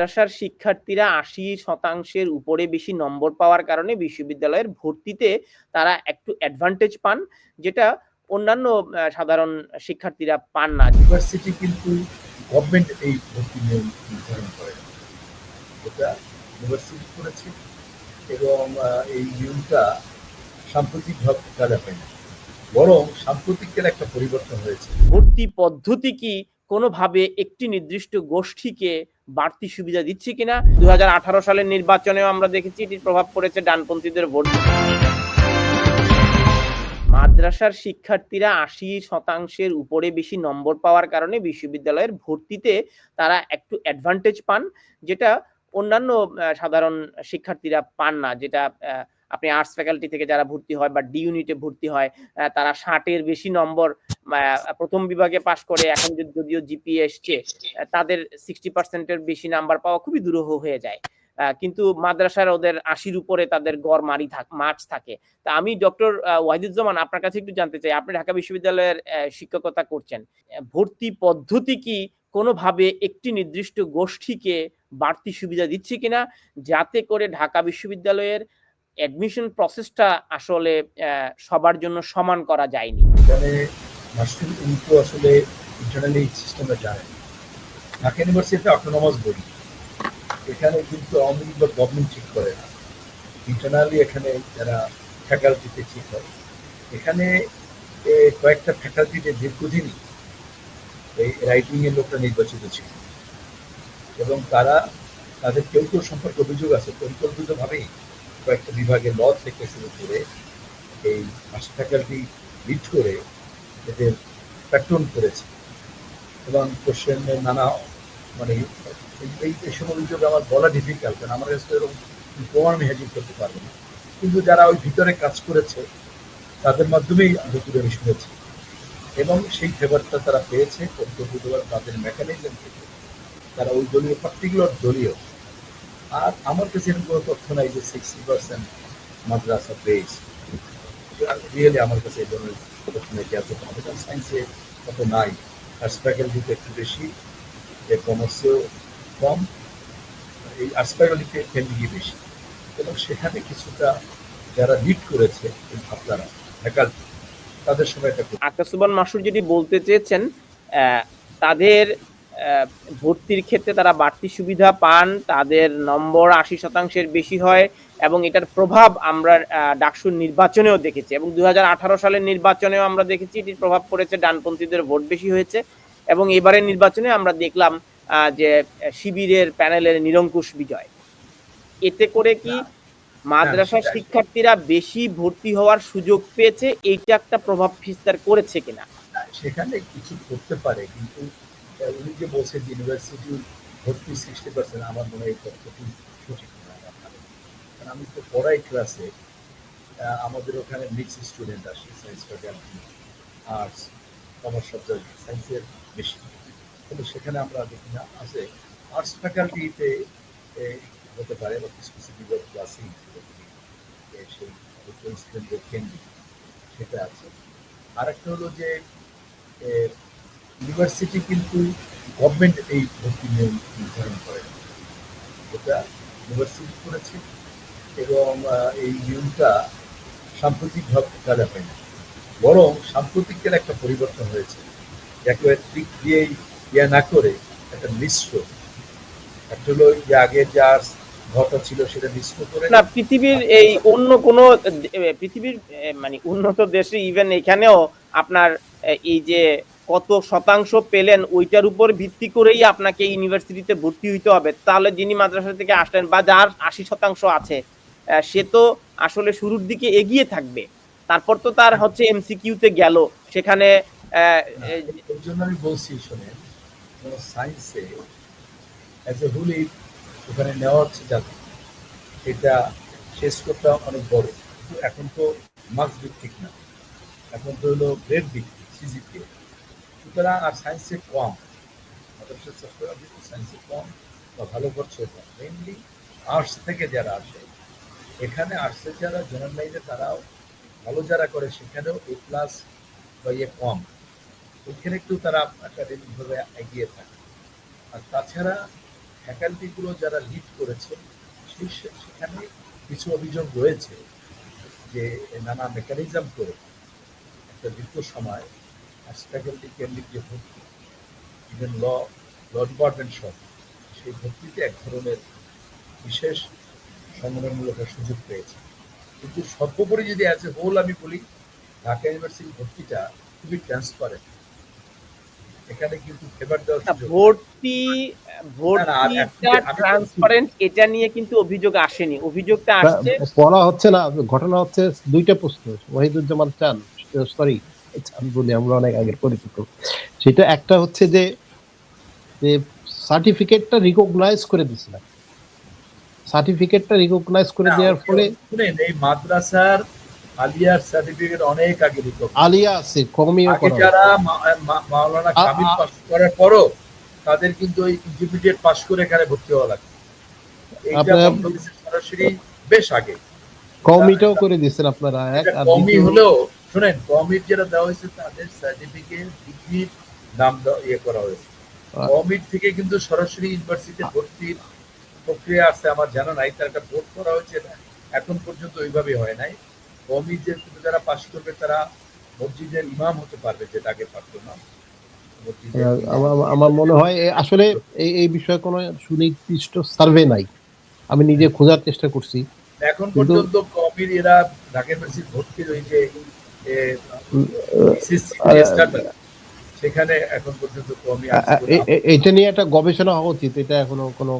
মাদ্রাসার শিক্ষার্থীরা আশি শতাংশের উপরে বেশি নম্বর পাওয়ার কারণে বিশ্ববিদ্যালয়ের ভর্তিতে তারা একটু অ্যাডভান্টেজ পান যেটা অন্যান্য সাধারণ শিক্ষার্থীরা পান না। ইউনিভার্সিটি কিন্তু গভর্নমেন্ট এই ভর্তি নিয়ম নির্ধারণ করে। এটা ইউনিভার্সিটি করেছে এবং এই নিয়মটা সাম্প্রতিকভাবে কাজা হয় না। বরং সাম্প্রতিকের একটা পরিবর্তন হয়েছে। ভর্তি পদ্ধতি কি কোনোভাবে একটি নির্দিষ্ট গোষ্ঠীকে বাড়তি সুবিধা দিচ্ছে কিনা? দু হাজার আঠারো সালের নির্বাচনেও আমরা দেখেছি এটির প্রভাব পড়েছে ডানপন্থীদের ভোট মাদ্রাসার শিক্ষার্থীরা আশি শতাংশের উপরে বেশি নম্বর পাওয়ার কারণে বিশ্ববিদ্যালয়ের ভর্তিতে তারা একটু অ্যাডভান্টেজ পান, যেটা অন্যান্য সাধারণ শিক্ষার্থীরা পান না, যেটা আপনি আর্টস ফ্যাকাল্টি থেকে যারা ভর্তি হয় বা ডি ইউনিটে ভর্তি হয় তারা ষাটের বেশি নম্বর প্রথম বিভাগে পাশ করে, এখন যদিও জিপি এসছে তাদের সিক্সটি পার্সেন্টের বেশি নাম্বার পাওয়া খুবই দুরূহ হয়ে যায়। কিন্তু মাদ্রাসার ওদের আশির উপরে তাদের গড় মারি থাক মার্কস থাকে। তা আমি ডক্টর ওয়াহিদুজ্জামান আপনার কাছে একটু জানতে চাই, আপনি ঢাকা বিশ্ববিদ্যালয়ের শিক্ষকতা করছেন ভর্তি পদ্ধতি কি কোনোভাবে একটি নির্দিষ্ট গোষ্ঠীকে বাড়তি সুবিধা দিচ্ছে কিনা, যাতে করে ঢাকা বিশ্ববিদ্যালয়ের অ্যাডমিশন প্রসেসটা আসলে সবার জন্য সমান করা যায়নি। মাস্টার উনি আসলে ইন্টারনালি সিস্টেমটা জানেন ঢাকা ইউনিভার্সিটি অটোনমাস বডি এখানে কিন্তু আওয়ামী বা গভর্নমেন্ট ঠিক করে না। ইন্টারনালি এখানে যারা ফ্যাকাল্টিতে ঠিক হয় এখানে কয়েকটা ফ্যাকাল্টিতে দীর্ঘদিনই এই রাইটিং এর লোকটা নির্বাচিত ছিল। এবং তারা, তাদের কেউ কেউ সম্পর্কে অভিযোগ আছে, পরিকল্পিতভাবেই কয়েকটা বিভাগের ল থেকে শুরু করে এই মাস্টার ফ্যাকাল্টি লিড করে এদের প্যাট্রন করেছে। এবং কোশ্চেনের নানা মানে এই- এসব অভিযোগ আমার বলা ডিফিকাল্ট কারণ আমার কাছে এরকম প্রমাণ আমি হ্যাজিং করতে পারব না। কিন্তু যারা ওই ভিতরে কাজ করেছে, তাদের মাধ্যমেই যতটুকু আমি শুনেছি এবং সেই ফেভারটা তারা পেয়েছে তাদের মেকানিজম থেকে। তারা ওই দলীয় পার্টিকুলার দলীয় আর আমার কাছে এরকম কোনো তথ্য নাই যে সিক্সটি পার্সেন্ট মাদ্রাসা পেয়েছে রিয়েলি আমার কাছে এই ধরনের তথ্য নেই এত কম্পিউটার সায়েন্সে অত নাই। আর্টস ফ্যাকাল্টিতে একটু বেশি, যে কমার্সেও কম, এই আর্টস ফ্যাকাল্টিতে ফ্যামিলি বেশি। এবং সেখানে কিছুটা যারা লিড করেছে, এই ভাবনারা ফ্যাকাল্টি তাদের সময় এটা আকাশুবান মাসুর যেটি বলতে চেয়েছেন তাদের ভর্তির ক্ষেত্রে তারা বাড়তি সুবিধা পান তাদের নম্বর আশি শতাংশের বেশি হয় এবং এটার প্রভাব আমরা ডাকসুর নির্বাচনেও দেখেছি এবং দুই সালের নির্বাচনেও আমরা দেখেছি এটির প্রভাব পড়েছে ডানপন্থীদের ভোট বেশি হয়েছে এবং এবারের নির্বাচনে আমরা দেখলাম আহ, যে শিবিরের প্যানেলের নিরঙ্কুশ বিজয়। এতে করে কি মাদ্রাসার শিক্ষার্থীরা বেশি ভর্তি হওয়ার সুযোগ পেয়েছে এইটা একটা প্রভাব বিস্তার করেছে কিনা? সেখানে কিছু করতে পারে কিন্তু উনি যে বলছেন ইউনিভার্সিটি ভর্তি সিক্সটি পার্সেন্ট আমার মনে হয় এই তথ্যটি সঠিক কারণ আমি তো পড়াই ক্লাসে আমাদের ওখানে মিক্স স্টুডেন্ট আসে science faculty arts commerce subject সায়েন্সের বেশি। কিন্তু সেখানে আমরা দেখি না, আছে আর্টস ফ্যাকাল্টিতে হতে পারে বা কিছু কিছু বিভাগ ক্লাসেই সেই স্টুডেন্টদের কেন্দ্র সেটা আছে। আরেকটা হলো যে ইউনিভার্সিটি কিন্তু গভর্নমেন্ট এই ভর্তি নিয়ম নির্ধারণ করে। এটা ইউনিভার্সিটি করেছে এবং এই নিয়মটা সাম্প্রতিকভাবে কাজা হয় না। বরং সাম্প্রতিকের একটা পরিবর্তন হয়েছে। একেবারে দিক দিয়েই ইয়া না করে একটা মিশ্র। একটা হলো যে আগের যা ঘটা ছিল সেটা মিশ্র করে না, পৃথিবীর এই অন্য কোন পৃথিবীর মানে উন্নত দেশে ইভেন এখানেও আপনার এই যে কত শতাংশ পেলেন, ওইটার উপর ভিত্তি করেই আপনাকে ইউনিভার্সিটিতে ভর্তি হইতে হবে। তাহলে যিনি মাদ্রাসা থেকে আসলেন বা যার আশি শতাংশ আছে সে তো আসলে শুরুর দিকে এগিয়ে থাকবে। তারপর তো তার হচ্ছে এমসিকিউতে গেল। সেখানে আমি বলছি সায়েন্সে এ হুলি ওখানে নেওয়া হচ্ছে যাতে এটা শেষ করতে অনেক বড়। এখন তো মার্কস ভিত্তিক না। এখন তো হলো গ্রেড ভিত্তিক সিজিপিএ সুতরাং আর সায়েন্সে কম। সায়েন্সে কম বা ভালো করছে কম। মেইনলি আর্টস থেকে যারা আসে, এখানে আর্টসের যারা জেনারেল লাইনে তারাও ভালো যারা করে, সেখানেও এ প্লাস বা ইয়ে কম। ওইখানে একটু তারা একাডেমিকভাবে এগিয়ে থাকে। আর তাছাড়া ফ্যাকাল্টিগুলো যারা লিড করেছে, সেই সেখানে কিছু অভিযোগ রয়েছে যে নানা মেকানিজম করে একটা দীর্ঘ সময় ফ্যাকাল্টি কেন্দ্রিক যে ভর্তি ইভেন ল ল ডিপার্টমেন্ট সব সেই ভর্তিতে এক ধরনের বিশেষ সংগ্রামমূলক সুযোগ পেয়েছে কিন্তু সর্বোপরি যদি অ্যাজ এ হোল আমি বলি ঢাকা ইউনিভার্সিটি ভর্তিটা খুবই ট্রান্সপারেন্ট এখানে কিন্তু ফেভার নেই। ভর্তি ভর্তিটা এখন যে আমি ট্রান্সপারেন্ট এটা নিয়ে কিন্তু অভিযোগ আসেনি অভিযোগটা আসছে বলা হচ্ছে না ঘটনা হচ্ছে দুইটা প্রশ্ন ওয়াহিদুজ্জামান চান সরি বলি আমরা অনেক আগের পরিচিত। সেটা একটা হচ্ছে যে যে সার্টিফিকেটটা রিকগনাইজ করে সার্টিফিকেটটা রিকগনাইজ করে দেওয়ার ফলে এই মাদ্রাসার আলিয়ার সার্টিফিকেট অনেক আগে আলিয়া আছে কমিও করা যারা মাওলানা কামিল পাস করার পরও তাদের কিন্তু ওই ইন্টারমিডিয়েট পাস করে এখানে ভর্তি হওয়া লাগে। এইটা আপনার- সরাসরি বেশ আগে। কমিটাও করে দিয়েছেন আপনারা এক দ্বিতীয়- হলেও শুনেন কমিট যেটা দেওয়া হয়েছে তাদের সার্টিফিকেট ডিগ্রির নাম ইয়ে করা হয়েছে। কমিট থেকে কিন্তু সরাসরি ইউনিভার্সিটিতে ভর্তির প্রক্রিয়া আছে আমার জানা নাই তার একটা ভোট করা হয়েছে এখন পর্যন্ত ওইভাবে হয় নাই। কমিট যে যারা পাশ করবে তারা মসজিদের ইমাম হতে পারবে যেটা আগে পারতো না। ইমাম। আমার মনে হয় আসলে এই এই বিষয়ে কোনো সুনির্দিষ্ট সার্ভে নাই। আমি নিজে খোঁজার চেষ্টা করছি। এখন পর্যন্ত কমির এরা ঢাকা ইউনিভার্সিটি ভর্তির ওই যে সেখানে এখন পর্যন্ত এটা নিয়ে একটা গবেষণা হওয়া উচিত এটা এখনও কোনো